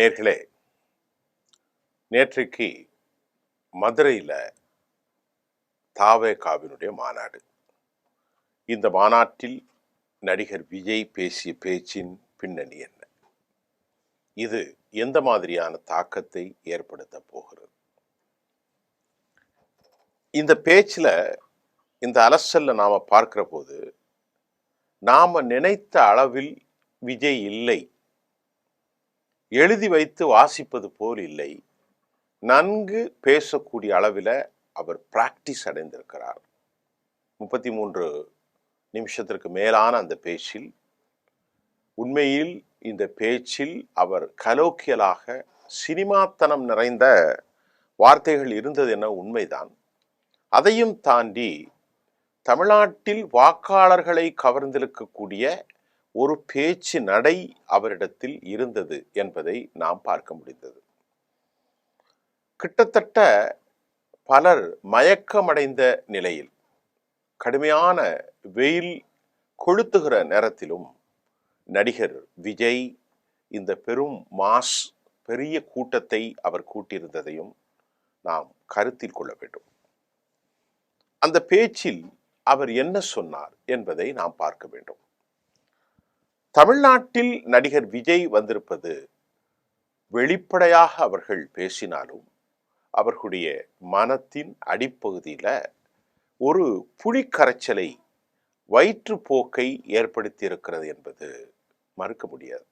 நேர்களே நேற்றைக்கு மதுரையில் தாவேகாவினுடைய மாநாடு. இந்த மாநாட்டில் நடிகர் விஜய் பேசிய பேச்சின் பின்னணி என்ன? இது எந்த மாதிரியான தாக்கத்தை ஏற்படுத்த போகிறது? இந்த பேச்சில் இந்த அலசல்ல நாம பார்க்கிற போது நாம நினைத்த அளவில் விஜய் இல்லை. எழுதி வைத்து வாசிப்பது போல் இல்லை. நன்கு பேசக்கூடிய அளவில் அவர் பிராக்டிஸ் அடைந்திருக்கிறார். முப்பத்தி மூன்று நிமிஷத்திற்கு மேலான அந்த பேச்சில் உண்மையில் இந்த பேச்சில் அவர் கலோக்கியலாக சினிமாத்தனம் நிறைந்த வார்த்தைகள் இருந்தது என உண்மைதான். அதையும் தாண்டி தமிழ்நாட்டில் வாக்காளர்களை கவர்ந்திருக்கக்கூடிய ஒரு பேச்சு நடை அவரிடத்தில் இருந்தது என்பதை நாம் பார்க்க முடிந்தது. கிட்டத்தட்ட பலர் மயக்கமடைந்த நிலையில் கடுமையான வெயில் கொளுத்துகிற நேரத்திலும் நடிகர் விஜய் இந்த பெரும் மாஸ் பெரிய கூட்டத்தை அவர் கூட்டியிருந்ததையும் நாம் கருத்தில் கொள்ள வேண்டும். அந்த பேச்சில் அவர் என்ன சொன்னார் என்பதை நாம் பார்க்க வேண்டும். தமிழ்நாட்டில் நடிகர் விஜய் வந்திருப்பது வெளிப்படையாக அவர்கள் பேசினாலும் அவர்களுடைய மனத்தின் அடிப்பகுதியில் ஒரு புலிக்கரைச்சலை வயிற்றுப்போக்கை ஏற்படுத்தியிருக்கிறது என்பது மறுக்க முடியாது.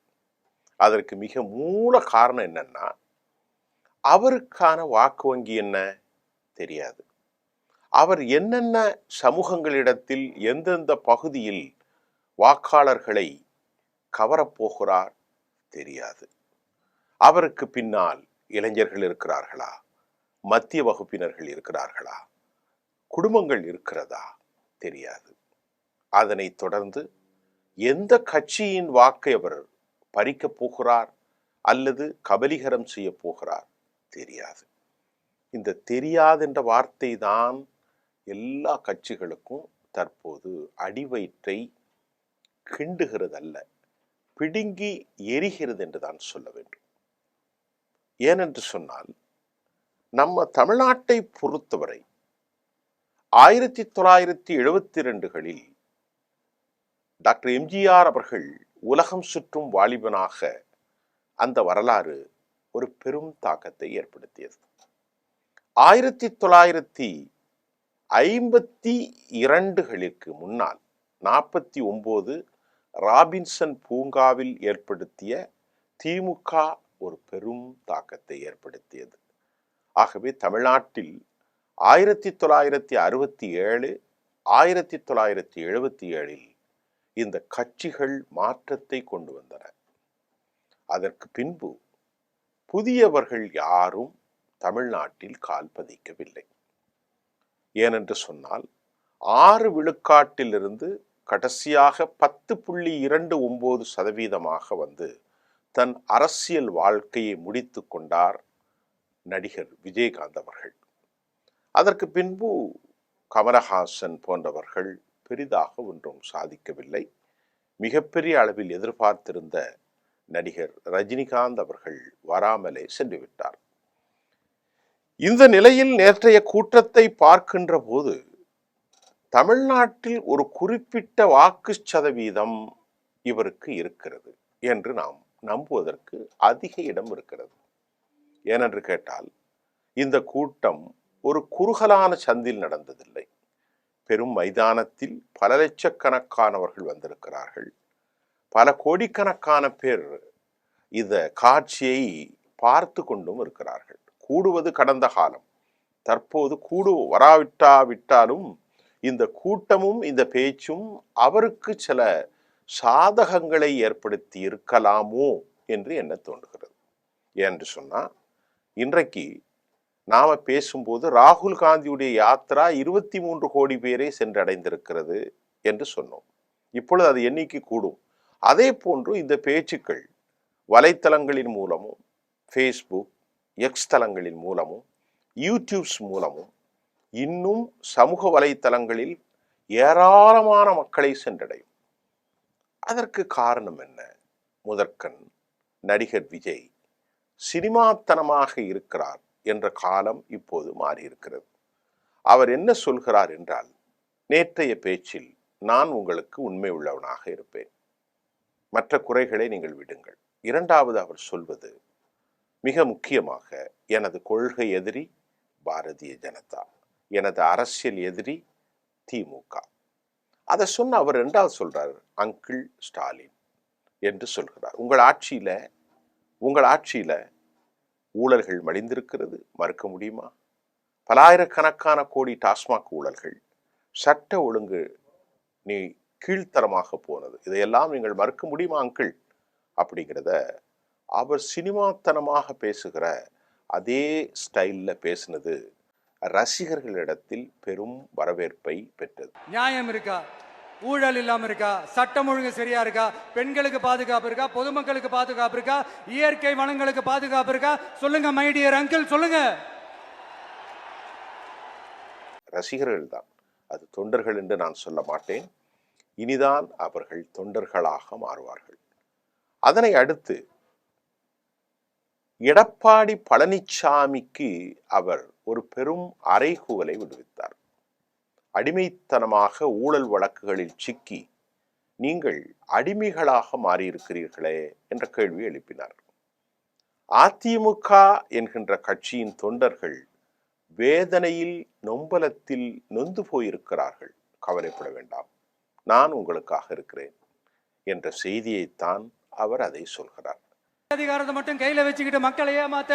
அதற்கு மிக மூல காரணம் என்னன்னா அவருக்கான வாக்கு வங்கி என்ன? தெரியாது. அவர் என்னென்ன சமூகங்களிடத்தில் எந்தெந்த பகுதியில் வாக்காளர்களை கவரப்போகிறார் தெரியாது. அவருக்கு பின்னால் இளைஞர்கள் இருக்கிறார்களா? மத்திய வகுப்பினர்கள் இருக்கிறார்களா? குடும்பங்கள் இருக்கிறதா? தெரியாது. அதனைத் தொடர்ந்து எந்த கட்சியின் வாக்கை அவர் பறிக்கப் போகிறார் அல்லது கபலீகரம் செய்ய போகிறார் தெரியாது. இந்த தெரியாது என்ற வார்த்தை தான் எல்லா கட்சிகளுக்கும் தற்போது அடிவயிற்றை கிண்டுகிறதல்ல. பிடுங்கி எரிகிறது என்று தான் சொல்ல வேண்டும். ஏனென்று சொன்னால் நம்ம தமிழ்நாட்டை பொறுத்தவரை ஆயிரத்தி தொள்ளாயிரத்தி எழுபத்தி ரெண்டுகளில் டாக்டர் எம்ஜிஆர் அவர்கள் உலகம் சுற்றும் வாலிபனாக அந்த வரலாறு ஒரு பெரும் தாக்கத்தை ஏற்படுத்தியது. ஆயிரத்தி தொள்ளாயிரத்தி ஐம்பத்தி இரண்டுகளுக்கு முன்னால் நாற்பத்தி ஒன்பது ராபின்சன் பூங்காவில் ஏற்படுத்திய திமுக ஒரு பெரும் தாக்கத்தை ஏற்படுத்தியது. ஆகவே தமிழ்நாட்டில் ஆயிரத்தி தொள்ளாயிரத்தி அறுபத்தி ஏழு ஆயிரத்தி தொள்ளாயிரத்தி எழுபத்தி ஏழில் இந்த கட்சிகள் மாற்றத்தை கொண்டு வந்தன. அதற்கு பின்பு புதியவர்கள் யாரும் தமிழ்நாட்டில் கால் பதிக்கவில்லை. ஏனென்று சொன்னால் ஆறு விழுக்காட்டிலிருந்து கடைசியாக பத்து புள்ளி இரண்டு ஒம்பது சதவீதமாக வந்து தன் அரசியல் வாழ்க்கையை முடித்து கொண்டார் நடிகர் விஜயகாந்த் அவர்கள். அதற்கு பின்பு கமலஹாசன் போன்றவர்கள் பெரிதாக ஒன்றும் சாதிக்கவில்லை. மிகப்பெரிய அளவில் எதிர்பார்த்திருந்த நடிகர் ரஜினிகாந்த் அவர்கள் வராமலே சென்றுவிட்டார். இந்த நிலையில் நேற்றைய கூட்டத்தை பார்க்கின்ற போது தமிழ்நாட்டில் ஒரு குறிப்பிட்ட வாக்கு சதவீதம் இவருக்கு இருக்கிறது என்று நாம் நம்புவதற்கு அதிக இடம் இருக்கிறது. ஏனென்று கேட்டால் இந்த கூட்டம் ஒரு குறுகலான சந்தில் நடந்ததில்லை. பெரும் மைதானத்தில் பல லட்சக்கணக்கானவர்கள் வந்திருக்கிறார்கள். பல கோடிக்கணக்கான பேர் இந்த காட்சியை பார்த்து கொண்டும் இருக்கிறார்கள். கூடுவது கடந்த காலம். தற்போது கூடு வராவிட்டாவிட்டாலும் இந்த கூட்டமும் இந்த பேச்சும் அவருக்கு சில சாதகங்களை ஏற்படுத்தி இருக்கலாமோ என்று என்ன தோன்றுகிறது. என்று சொன்னால் இன்றைக்கு நாம் பேசும்போது ராகுல் காந்தியுடைய யாத்ரா இருபத்தி மூன்று கோடி பேரை சென்றடைந்திருக்கிறது என்று சொன்னோம். இப்பொழுது அது எண்ணிக்கை கூடும். அதே போன்று இந்த பேச்சுக்கள் வலைத்தளங்களின் மூலமும் ஃபேஸ்புக் எக்ஸ் தளங்களின் மூலமும் யூடியூப்ஸ் மூலமும் இன்னும் சமூக வலைத்தளங்களில் ஏராளமான மக்களை சென்றடையும். அதற்கு காரணம் என்ன? முதற்கண் நடிகர் விஜய் சினிமாத்தனமாக இருக்கிறார் என்ற காலம் இப்போது மாறியிருக்கிறது. அவர் என்ன சொல்கிறார் என்றால் நேற்றைய பேச்சில் நான் உங்களுக்கு உண்மை உள்ளவனாக இருப்பேன். மற்ற குறைகளை நீங்கள் விடுங்கள். இரண்டாவது அவர் சொல்வது மிக முக்கியமாக எனது கொள்கை எதிரி பாரதிய ஜனதா. எனது அரசியல் எதிரி திமுக. அதை சொன்ன அவர் ரெண்டாவது சொல்றார் அங்கிள் ஸ்டாலின் என்று சொல்கிறார். உங்கள் ஆட்சியில் உங்கள் ஆட்சியில் ஊழல்கள் மலிந்திருக்கிறது மறுக்க முடியுமா? பலாயிரக்கணக்கான கோடி டாஸ்மாக் ஊழல்கள் சட்ட ஒழுங்கு நீ கீழ்த்தரமாக போனது இதையெல்லாம் நீங்கள் மறுக்க முடியுமா அங்கிள்? அப்படிங்கிறத அவர் சினிமாத்தனமாக பேசுகிற அதே ஸ்டைலில் பேசினது ரசிகர்களிடத்தில் பெரும் வரவேற்பை பெற்றது. நியாயம் இருக்கா? ஊழல் இல்லாம இருக்கா? சட்டம் ஒழுங்கு சரியா இருக்கா? பெண்களுக்கு பாதுகாப்பு இருக்கா? பொதுமக்களுக்கு பாதுகாப்பு இருக்கா? இயற்கை வளங்களுக்கு பாதுகாப்பு இருக்கா? சொல்லுங்க மை டியர் அங்கிள் சொல்லுங்க. ரசிகர்கள் தான். அது தொண்டர்கள் என்று நான் சொல்ல மாட்டேன். இனிதான் அவர்கள் தொண்டர்களாக மாறுவார்கள். அதனை அடுத்து எடப்பாடி பழனிசாமிக்கு அவர் ஒரு பெரும் அறைகூவலை விடுவித்தார். அடிமைத்தனமாக ஊழல் வழக்குகளில் சிக்கி நீங்கள் அடிமைகளாக மாறியிருக்கிறீர்களே என்ற கேள்வி எழுப்பினார். அதிமுக என்கின்ற கட்சியின் தொண்டர்கள் வேதனையில் நொம்பலத்தில் நொந்து போயிருக்கிறார்கள். கவலைப்பட வேண்டாம் நான் உங்களுக்காக இருக்கிறேன் என்ற செய்தியைத்தான் அவர் அதை சொல்கிறார். அதிகாரத்தை மட்டும் கையில வச்சுக்கிட்டு மக்களை ஏமாத்த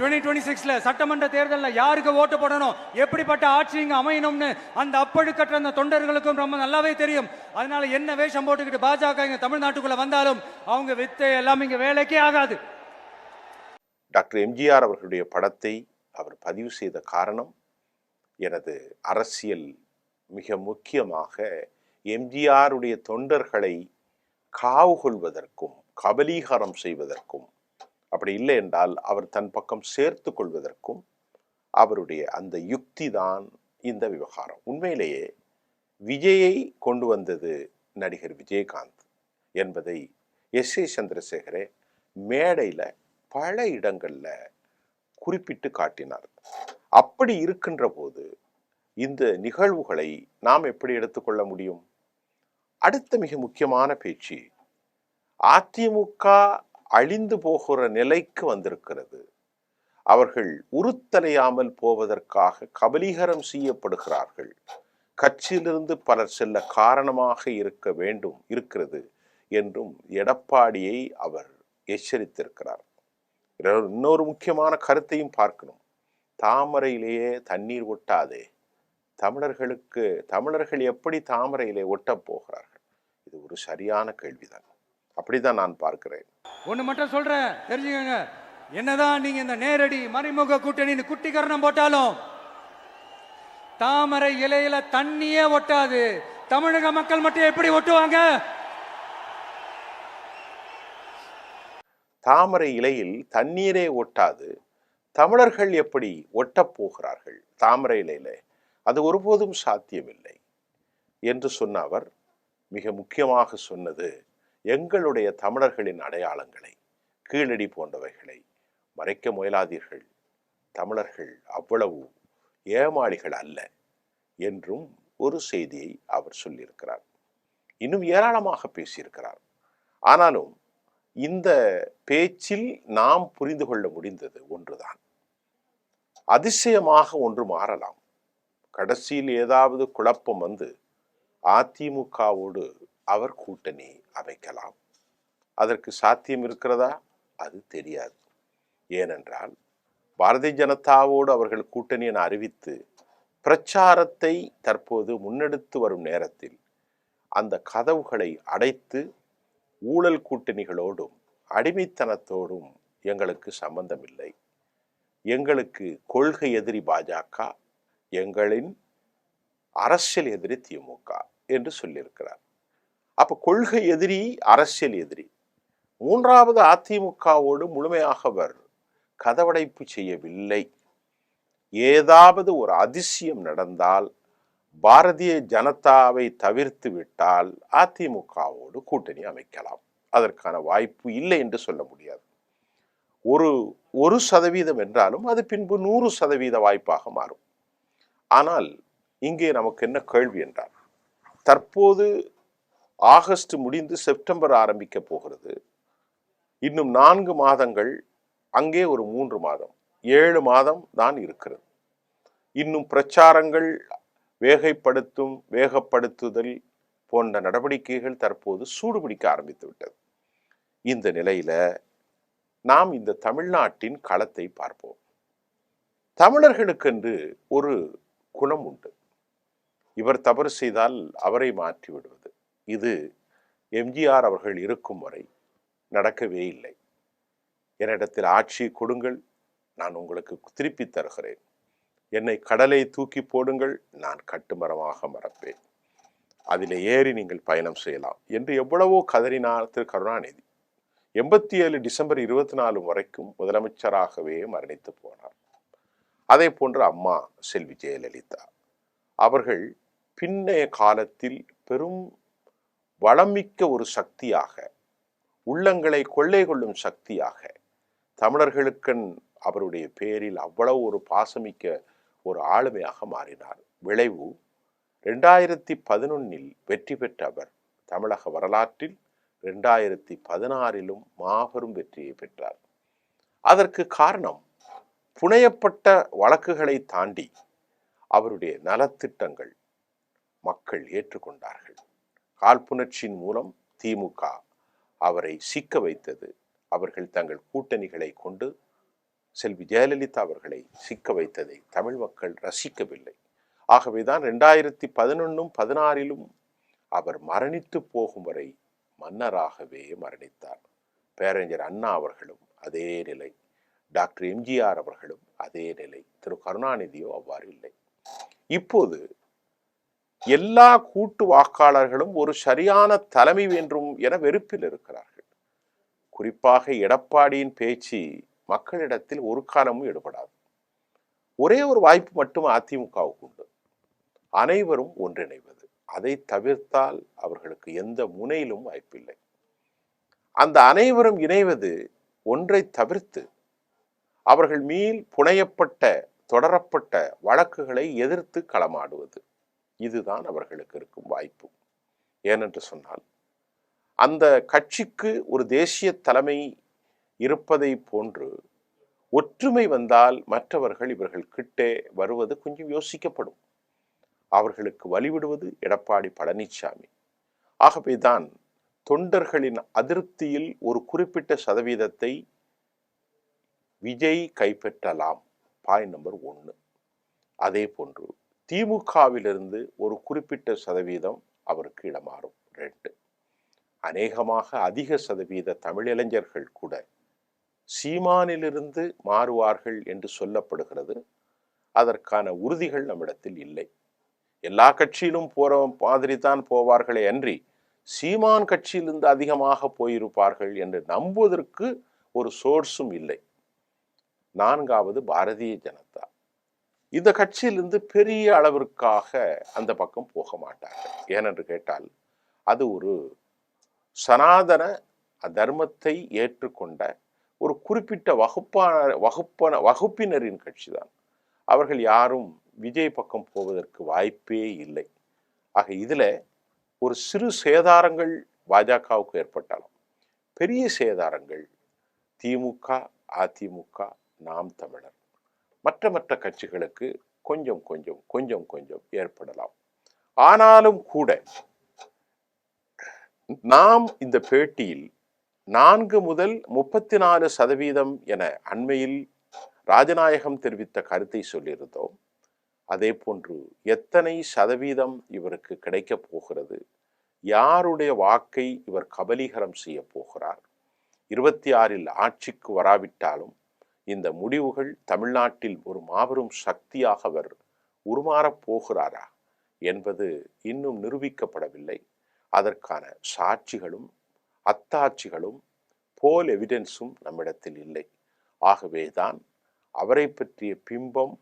2026 டுவெண்ட்டி சிக்ஸ்ல சட்டமன்ற தேர்தலில் யாருக்கு ஓட்டு போடணும்? எப்படிப்பட்ட ஆட்சி இங்கே அமையணும்னு அந்த அப்பழுக்கற்ற அந்த தொண்டர்களுக்கும் ரொம்ப நல்லாவே தெரியும். அதனால என்ன வேஷம் போட்டுக்கிட்டு பாஜக இங்கே தமிழ்நாட்டுக்குள்ள வந்தாலும் அவங்க வித்தை எல்லாம் இங்கே வேலைக்கே ஆகாது. டாக்டர் எம்ஜிஆர் அவர்களுடைய படத்தை அவர் பதிவு செய்த காரணம் எனது அரசியல் மிக முக்கியமாக எம்ஜிஆருடைய தொண்டர்களை காவு கொள்வதற்கும் கபலீகரம் செய்வதற்கும் அப்படி இல்லை என்றால் அவர் தன் பக்கம் சேர்த்து கொள்வதற்கும் அவருடைய அந்த யுக்தி தான் இந்த விவகாரம். உண்மையிலேயே விஜயை கொண்டு வந்தது நடிகர் விஜயகாந்த் என்பதை எஸ் ஏ சந்திரசேகரே மேடையில் பல இடங்களில் குறிப்பிட்டு காட்டினார். அப்படி இருக்கின்ற போது இந்த நிகழ்வுகளை நாம் எப்படி எடுத்துக்கொள்ள முடியும்? அடுத்த மிக முக்கியமான பேச்சு அதிமுக அழிந்து போகிற நிலைக்கு வந்திருக்கிறது. அவர்கள் உருத்தலையாமல் போவதற்காக கபலீகரம் செய்யப்படுகிறார்கள். கட்சியிலிருந்து பலர் செல்ல காரணமாக இருக்க வேண்டும் இருக்கிறது என்றும் எடப்பாடியை அவர் எச்சரித்திருக்கிறார். இன்னொரு- இன்னொரு முக்கியமான கருத்தையும் பார்க்கணும். தாமரையிலேயே தண்ணீர் ஒட்டாதே. தமிழர்களுக்கு தமிழர்கள் எப்படி தாமரையிலே ஒட்டப் போகிறார்கள்? இது ஒரு சரியான கேள்விதான். அப்படிதான் நான் பார்க்கிறேன். ஒன்று மட்டும் சொல்கிறேன் தெரிஞ்சுக்கோங்க. என்னதான் நீங்கள் இந்த நேரடி மறைமுக கூட்டணின்னு குட்டிகரணம் போட்டாலும் தாமரை இலையில தண்ணியே ஒட்டாது. தமிழக மக்கள் மட்டும் எப்படி ஒட்டுவாங்க? தாமரை இலையில் தண்ணீரே ஒட்டாது. தமிழர்கள் எப்படி ஒட்டப் போகிறார்கள் தாமரை இலையில? அது ஒருபோதும் சாத்தியமில்லை. என்று சொன்ன அவர் மிக முக்கியமாக சொன்னது எங்களுடைய தமிழர்களின் அடையாளங்களை கீழடி போன்றவைகளை மறைக்க முயலாதீர்கள். தமிழர்கள் அவ்வளவு ஏமாளிகள் அல்ல என்றும் ஒரு செய்தியை அவர் சொல்லியிருக்கிறார். இன்னும் ஏராளமாக பேசியிருக்கிறார். ஆனாலும் இந்த பேச்சில் நாம் புரிந்து கொள்ள முடிந்தது ஒன்றுதான். அதிசயமாக ஒன்று மாறலாம். கடைசியில் ஏதாவது குழப்பம் வந்து அதிமுகவோடு அவர் கூட்டணி அமைக்கலாம். அதற்கு சாத்தியம் இருக்கிறதா? அது தெரியாது. ஏனென்றால் பாரதிய ஜனதாவோடு அவர்கள் கூட்டணி என அறிவித்து பிரச்சாரத்தை தற்போது முன்னெடுத்து வரும் நேரத்தில் அந்த கதவுகளை அடைத்து ஊழல் கூட்டணிகளோடும் அடிமைத்தனத்தோடும் எங்களுக்கு சம்பந்தமில்லை. எங்களுக்கு கொள்கை எதிரி பாஜக எங்களின் அரசியல் எதிரி திமுக என்று சொல்லியிருக்கிறார். அப்போ கொள்கை எதிரி அரசியல் எதிரி. மூன்றாவது அதிமுகவோடு முழுமையாக அவர் கதவடைப்பு செய்யவில்லை. ஏதாவது ஒரு அதிசயம் நடந்தால் பாரதிய ஜனதாவை தவிர்த்து விட்டால் அதிமுகவோடு கூட்டணி அமைக்கலாம். அதற்கான வாய்ப்பு இல்லை என்று சொல்ல முடியாது. ஒரு ஒரு சதவீதம் என்றாலும் அது பின்பு நூறு சதவீத வாய்ப்பாக மாறும். ஆனால் இங்கே நமக்கு என்ன கேள்வி என்றால் தற்போது ஆகஸ்ட் முடிந்து செப்டம்பர் ஆரம்பிக்க போகிறது. இன்னும் நான்கு மாதங்கள் அங்கே ஒரு மூன்று மாதம் ஏழு மாதம் தான் இருக்கிறது. இன்னும் பிரச்சாரங்கள் வேகைப்படுத்தும் வேகப்படுத்துதல் போன்ற நடவடிக்கைகள் தற்போது சூடுபிடிக்க ஆரம்பித்து விட்டது. இந்த நிலையில நாம் இந்த தமிழ்நாட்டின் களத்தை பார்ப்போம். தமிழர்களுக்கென்று ஒரு குணம் உண்டு. இவர் தவறு செய்தால் அவரை மாற்றி விடுவது இது எம்ஜிஆர் அவர்கள் இருக்கும் வரை நடக்கவே இல்லை. என்னிடத்தில் ஆட்சி கொடுங்கள் நான் உங்களுக்கு திருப்பி தருகிறேன். என்னை கடலை தூக்கி போடுங்கள் நான் கட்டுமரமாக மறப்பேன். அதில் ஏறி நீங்கள் பயணம் செய்யலாம் என்று எவ்வளவோ கதறினார் திரு கருணாநிதி. எண்பத்தி ஏழு டிசம்பர் இருபத்தி நாலு வரைக்கும் முதலமைச்சராகவே மரணித்து போனார். அதே போன்று அம்மா செல்வி ஜெயலலிதா. அவர்கள் பின்னைய காலத்தில் பெரும் வளமிக்க ஒரு சக்தியாக உள்ளங்களை கொள்ளை கொள்ளும் சக்தியாக தமிழர்களுக்கன் அவருடைய பேரில் அவ்வளவு ஒரு பாசமிக்க ஒரு ஆளுமையாக மாறினார். விளைவு ரெண்டாயிரத்தி பதினொன்னில் வெற்றி பெற்ற அவர் தமிழக வரலாற்றில் ரெண்டாயிரத்தி பதினாறிலும் மாபெரும் வெற்றியை பெற்றார். அதற்கு காரணம் புனையப்பட்ட வழக்குகளை தாண்டி அவருடைய நலத்திட்டங்கள் மக்கள் ஏற்றுக்கொண்டார்கள். காழ்ப்புணர்ச்சியின் மூலம் திமுக அவரை சிக்க வைத்தது. அவர்கள் தங்கள் கூட்டணிகளை கொண்டு செல்வி ஜெயலலிதா அவர்களை சிக்க வைத்ததை தமிழ் மக்கள் ரசிக்கவில்லை. ஆகவேதான் ரெண்டாயிரத்தி பதினொன்னும் பதினாறிலும் அவர் மரணித்து போகும் வரை மன்னராகவே மரணித்தார். பேரறிஞர் அண்ணா அவர்களும் அதே நிலை. டாக்டர் எம்ஜிஆர் அவர்களும் அதே நிலை. திரு கருணாநிதியோ அவ்வாறு இல்லை. இப்போது எல்லா கூட்டு வாக்காளர்களும் ஒரு சரியான தலைமை வேண்டும் என வெறுப்பில் இருக்கிறார்கள். குறிப்பாக எடப்பாடியின் பேச்சு மக்களிடத்தில் ஒரு காலமும் ஈடுபடாது ஒரே ஒரு வாய்ப்பு மட்டும் அதிமுகவுக்கு உண்டு. அனைவரும் ஒன்றிணைவது. அதை தவிர்த்தால் அவர்களுக்கு எந்த முனையிலும் வாய்ப்பில்லை. அந்த அனைவரும் இணைவது ஒன்றை தவிர்த்து அவர்கள் மீள் புனையப்பட்ட தொடரப்பட்ட வழக்குகளை எதிர்த்து களமாடுவது. இதுதான் அவர்களுக்கு இருக்கும் வாய்ப்பு. ஏனென்று சொன்னால் அந்த கட்சிக்கு ஒரு தேசிய தலைமை இருப்பதை போன்று ஒற்றுமை வந்தால் மற்றவர்கள் இவர்கள் கிட்டே வருவது கொஞ்சம் யோசிக்கப்படும். அவர்களுக்கு வழிவிடுவது எடப்பாடி பழனிசாமி ஆகவேதான் தொண்டர்களின் அதிருப்தியில் ஒரு குறிப்பிட்ட சதவீதத்தை விஜய் கைப்பற்றலாம். பாயிண்ட் நம்பர் ஒன்று அதே போன்று திமுகவிலிருந்து ஒரு குறிப்பிட்ட சதவீதம் அவருக்கு இடமாறும். ரெண்டு அநேகமாக அதிக சதவீத தமிழிளைஞர்கள் கூட சீமானிலிருந்து மாறுவார்கள் என்று சொல்லப்படுகிறது. அதற்கான உறுதிகள் நம்மிடத்தில் இல்லை. எல்லா கட்சியிலும் போற மாதிரி தான் போவார்களே அன்றி சீமான் கட்சியிலிருந்து அதிகமாக போயிருப்பார்கள் என்று நம்புவதற்கு ஒரு சோர்ஸும் இல்லை. நான்காவது பாரதிய ஜனதா. இந்த கட்சியிலிருந்து பெரிய அளவிற்காக அந்த பக்கம் போக மாட்டார்கள். ஏனென்று கேட்டால் அது ஒரு சனாதன தர்மத்தை ஏற்றுக்கொண்ட ஒரு குறிப்பிட்ட வகுப்பான வகுப்பான வகுப்பினரின் கட்சி தான் அவர்கள் யாரும் விஜய் பக்கம் போவதற்கு வாய்ப்பே இல்லை. ஆக இதில் ஒரு சிறு சேதாரங்கள் பாஜகவுக்கு ஏற்பட்டாலும் பெரிய சேதாரங்கள் திமுக அதிமுக நாம் தமிழர். மற்ற மற்ற கட்சிகளுக்கு கொஞ்சம் கொஞ்சம் கொஞ்சம் கொஞ்சம் ஏற்படலாம். ஆனாலும் கூட நாம் இந்த பேட்டியில் நான்கு முதல் முப்பத்தி நாலு சதவீதம் என அண்மையில் ராஜநாயகம் தெரிவித்த கருத்தை சொல்லியிருந்தோம். அதே போன்று எத்தனை சதவீதம் இவருக்கு கிடைக்கப் போகிறது? யாருடைய வாக்கை இவர் கபலீகரம் செய்ய போகிறார்? இருபத்தி ஆறில் ஆட்சிக்கு வராவிட்டாலும் இந்த முடிவுகள் தமிழ்நாட்டில் ஒரு மாபெரும் சக்தியாக அவர் உருமாறப் போகிறாரா என்பது இன்னும் நிரூபிக்கப்படவில்லை. அதற்கான சாட்சிகளும் அத்தாட்சிகளும் போல் எவிடென்ஸும் நம்மிடத்தில் இல்லை. ஆகவேதான் அவரை பற்றிய பிம்பம்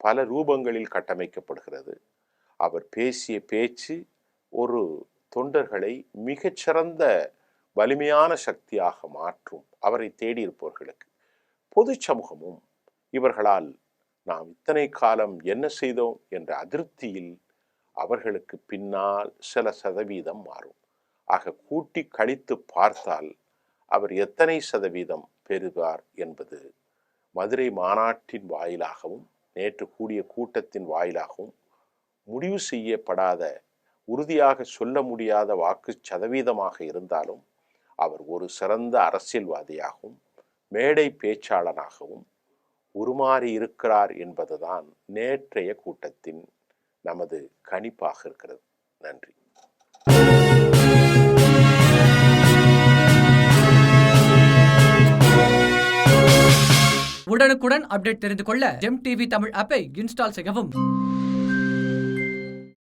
பல ரூபங்களில் கட்டமைக்கப்படுகிறது. அவர் பேசிய பேச்சு ஒரு தொண்டர்களை மிகச்சிறந்த வலிமையான சக்தியாக மாற்றும் அவரை தேடியிருப்பவர்களுக்கு. பொது சமூகமும் இவர்களால் நாம் இத்தனை காலம் என்ன செய்தோம் என்ற அதிருப்தியில் அவர்களுக்கு பின்னால் சில சதவீதம் மாறும். ஆக கூட்டி கழித்து பார்த்தால் அவர் எத்தனை சதவீதம் பெறுவார் என்பது மதுரை மாநாட்டின் வாயிலாகவும் நேற்று கூடிய கூட்டத்தின் வாயிலாகவும் முடிவு செய்யப்படாத உறுதியாக சொல்ல முடியாத வாக்கு சதவீதமாக இருந்தாலும் அவர் ஒரு சிறந்த அரசியல்வாதியாகவும் மேடை பேச்சாளனாகவும் உருமாறி இருக்கிறார் என்பதுதான் நேற்றைய கூட்டத்தின் நமது கணிப்பாக இருக்கிறது. நன்றி. உடனுக்குடன் அப்டேட் தெரிந்து கொள்ள ஜெம் டிவி தமிழ் ஆப்பை இன்ஸ்டால் செய்யவும்.